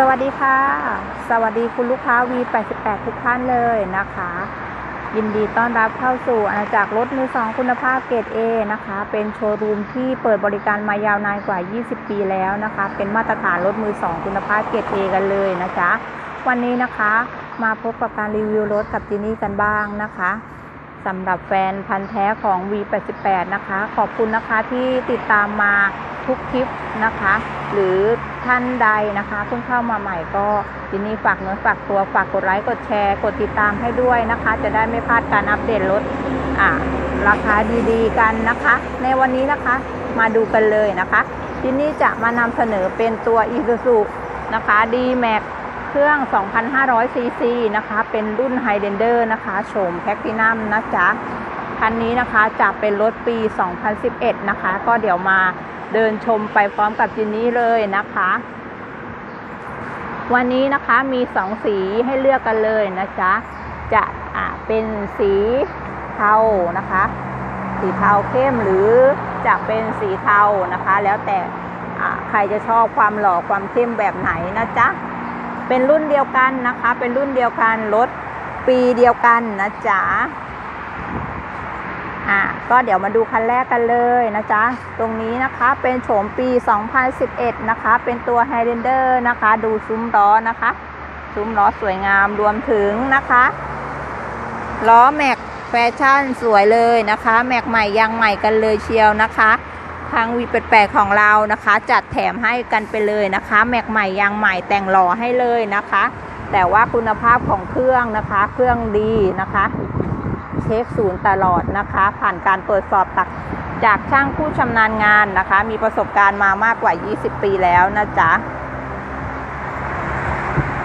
สวัสดีค่ะ สวัสดีคุณลูกค้า V88 ทุกท่านเลยนะคะ ยินดีต้อนรับเข้าสู่อาณาจักรรถมือสองคุณภาพเกรด A นะคะ เป็นโชว์รูมที่เปิดบริการมายาวนานกว่า 20 ปีแล้วนะคะ เป็นมาตรฐานรถมือสองคุณภาพเกรด A กันเลยนะจ๊ะวันนี้นะคะมาพบกับการรีวิวรถกับจินนี่กันบ้างนะคะสำหรับแฟนพันธ์แท้ของ V88 นะคะ ขอบคุณนะคะที่ติดตามมา ทุกคลิปนะคะ หรือท่านใดนะคะเพิ่งเข้ามาใหม่ก็จินนี่ฝากเนื้อฝากตัวฝากกดไลค์กดแชร์ กดติดตามให้ด้วยนะคะ จะได้ไม่พลาดการอัปเดตรถอ่าราคาดีๆกันนะคะ ในวันนี้นะคะมาดูกันเลยนะคะจินนี่จะมานำเสนอเป็นตัว Isuzu นะคะ D-Max เครื่อง 2,500ซีซีนะคะ เป็นรุ่น Highlander นะคะ โฉมแพคตินัมนะจ๊ะ คันนี้นะคะจะเป็นรถปี 2011 นะคะ ก็เดี๋ยวมาเดินชมไปพร้อมกับจินนี่เลยนะคะ วันนี้นะคะมีสองสีให้เลือกกันเลยนะจ๊ะ จะอ่าเป็นสีเทานะคะ สีเทาเข้มหรือจะเป็นสีเทานะคะ แล้วแต่อ่าใครจะชอบความหล่อความเข้มแบบไหนนะจ๊ะ เป็นรุ่นเดียวกันนะคะ เป็นรุ่นเดียวกันรถปีเดียวกันนะจ๊ะ ก็เดี๋ยวมาดูคันแรกกันเลยนะจ๊ะ ตรงนี้นะคะเป็นโฉมปี 2011 นะคะ เป็นตัว Highlander นะคะ ดูซุ้มล้อนะคะ ซุ้มล้อสวยงามรวมถึงนะคะ ล้อแม็กแฟชั่นสวยเลยนะคะ แม็กใหม่ยางใหม่กันเลยเชียวนะคะทางวีแปดของเรานะคะ จัดแถมให้กันไปเลยนะคะ แม็กใหม่ยางใหม่แต่งหล่อให้เลยนะคะ แต่ว่าคุณภาพของเครื่องนะคะ เครื่องดีนะคะ เช็คศูนย์ตลอดนะคะ ผ่านการตรวจสอบตักจากช่างผู้ชำนาญงานนะคะ มีประสบการณ์มามากกว่า 20 ปีแล้วนะจ๊ะ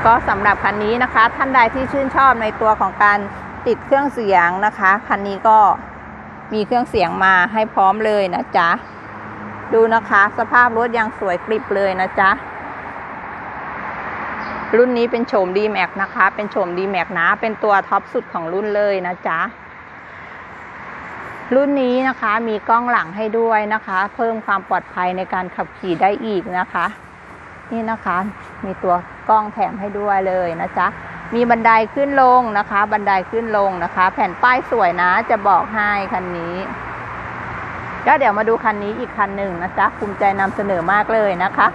ก็สำหรับคันนี้นะคะ ท่านใดที่ชื่นชอบในตัวของการติดเครื่องเสียงนะคะคันนี้ก็มีเครื่องเสียงมาให้พร้อมเลยนะจ๊ะดูนะคะ สภาพรถยังสวยกริบเลยนะจ๊ะรุ่นนี้เป็นโฉม d m a x นะคะ เป็นโฉม d m a x นะ เป็นตัวท็อปสุดของรุ่นเลยนะจ๊ะ รุ่นนี้นะคะมีกล้องหลังให้ด้วยนะคะ เพิ่มความปลอดภัยในการขับขี่ได้อีกนะคะ นี่นะคะ มีตัวกล้องแถมให้ด้วยเลยนะจ๊ะมีบันไดขึ้นลงนะคะ บันไดขึ้นลงนะคะ แผ่นป้ายสวยนะ จะบอกให้คันนี้ก็เดี๋ยวมาดูคันนี้อีกคันหนึ่งนะจ๊ะภูมิใจนำเสนอมากเลยนะคะ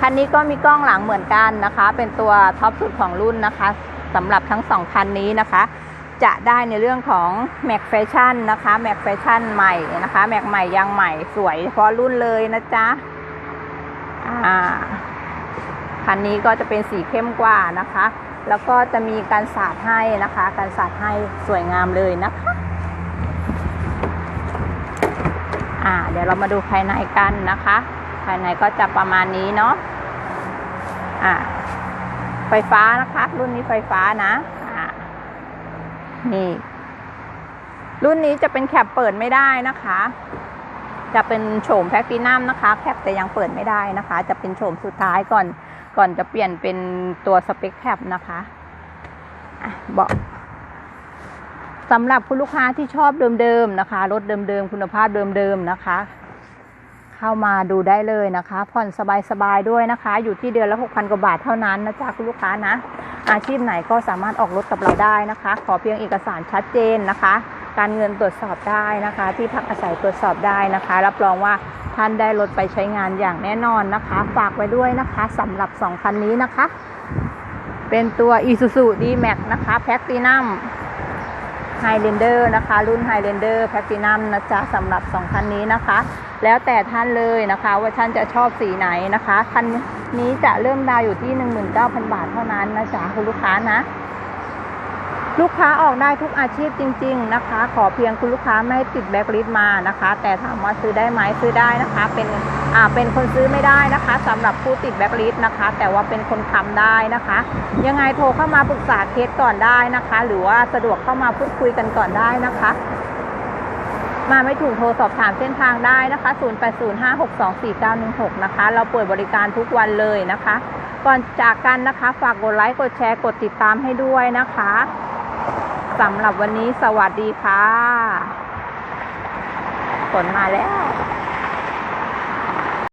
คันนี้ก็มีกล้องหลังเหมือนกันนะคะ เป็นตัวท็อปสุดของรุ่นนะคะสำหรับทั้งสองคันนี้นะคะ จะได้ในเรื่องของ Mac Fashion นะคะ Mac Fashion ใหม่นะคะ Mac ใหม่ยางใหม่สวยเฉพาะรุ่นเลยนะจ๊ะอ่าคันนี้ก็จะเป็นสีเข้มกว่านะคะ แล้วก็จะมีการสาดให้นะคะ การสาดให้สวยงามเลยนะคะอ่าเดี๋ยวเรามาดูภายในกันนะคะ ภายในก็จะประมาณนี้เนาะอ่าไฟฟ้านะคะ รุ่นนี้ไฟฟ้านะ นี่ รุ่นนี้จะเป็นแคปเปิดไม่ได้นะคะ จะเป็นโฉมแพคตินัมนะคะ แคปแต่ยังเปิดไม่ได้นะคะ จะเป็นโฉมสุดท้ายก่อน ก่อนจะเปลี่ยนเป็นตัวสเปคแคปนะคะอะบอกสำหรับคุณลูกค้าที่ชอบเดิมๆนะคะ รถเดิมๆ คุณภาพเดิมๆนะคะ เข้ามาดูได้เลยนะคะ ผ่อนสบายๆด้วยนะคะ อยู่ที่เดือนละ6,000กว่าบาทเท่านั้นนะจ๊ะคุณลูกค้านะ อาชีพไหนก็สามารถออกรถกับเราได้นะคะ ขอเพียงเอกสารชัดเจนนะคะ การเงินตรวจสอบได้นะคะ ที่พักอาศัยตรวจสอบได้นะคะ รับรองว่าท่านได้รถไปใช้งานอย่างแน่นอนนะคะ ฝากไว้ด้วยนะคะสำหรับ 2 คันนี้นะคะ เป็นตัว Isuzu D-Max นะคะ Platinum Highlander นะคะ รุ่น Highlander Platinum นะจ๊ะสำหรับ 2 คันนี้นะคะ แล้วแต่ท่านเลยนะคะ ว่าท่านจะชอบสีไหนนะคะ คัน นี้จะเริ่มดาวอยู่ที่ 19,000 บาทเท่านั้นนะจ๊ะคุณลูกค้านะ ลูกค้าออกได้ทุกอาชีพจริง ๆนะคะ ขอเพียงคุณลูกค้าไม่ติดแบ็คลิสต์มานะคะ แต่ถามว่าซื้อได้ไหมซื้อได้นะคะ เป็นอ่าเป็นคนซื้อไม่ได้นะคะสำหรับผู้ติดแบ็คลิสต์นะคะ แต่ว่าเป็นคนทำได้นะคะ ยังไงโทรเข้ามาปรึกษาเคสก่อนได้นะคะ หรือว่าสะดวกเข้ามาพูดคุยกันก่อนได้นะคะ มาไม่ถูกโทรสอบถามเส้นทางได้นะคะ 0805624916 นะคะ เราเปิดบริการทุกวันเลยนะคะ ก่อนจากกันนะคะ ฝากกดไลค์ กดแชร์ กดติดตามให้ด้วยนะคะสำหรับวันนี้สวัสดีค่ะ ฝนมาแล้ว